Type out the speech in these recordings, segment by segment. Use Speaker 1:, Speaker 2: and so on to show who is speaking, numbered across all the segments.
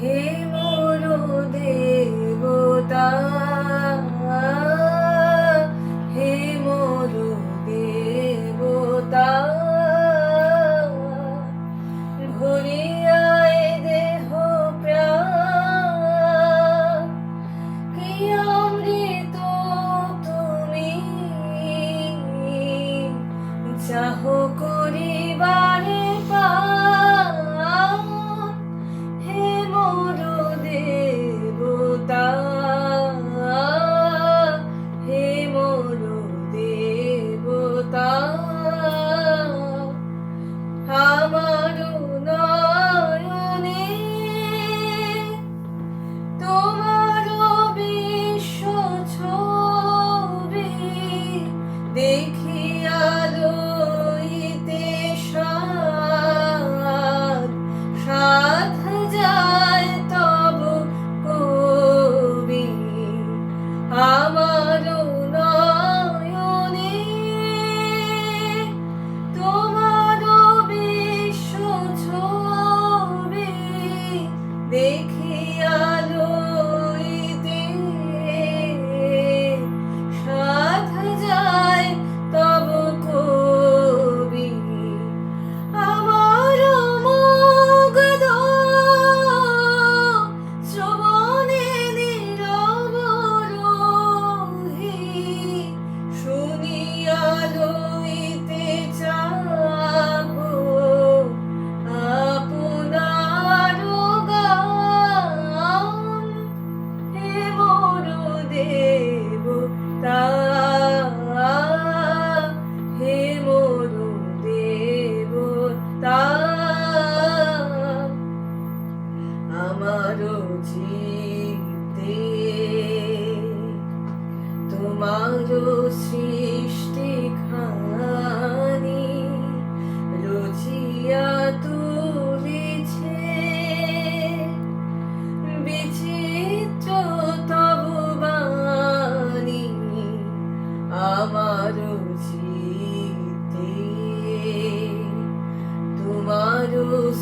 Speaker 1: Hey, দেখিয়া লইতে সার। সাত যায় তব কবি। আমার নয়নে তোমার বিশ্ব ছবি। দেখি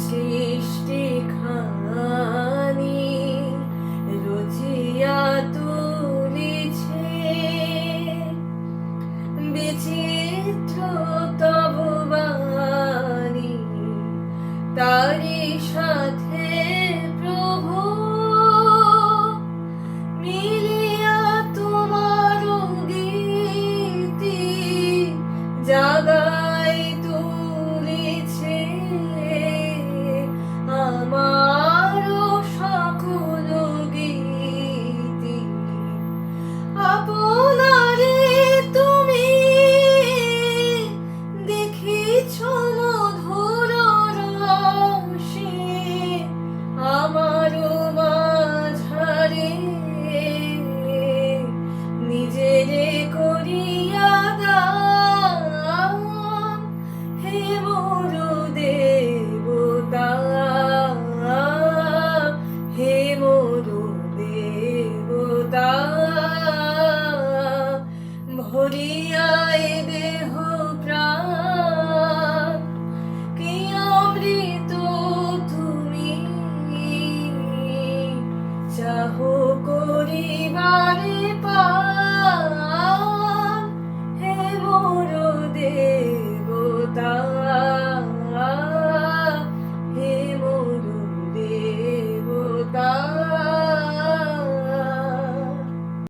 Speaker 1: সৃষ্টি Bodhi.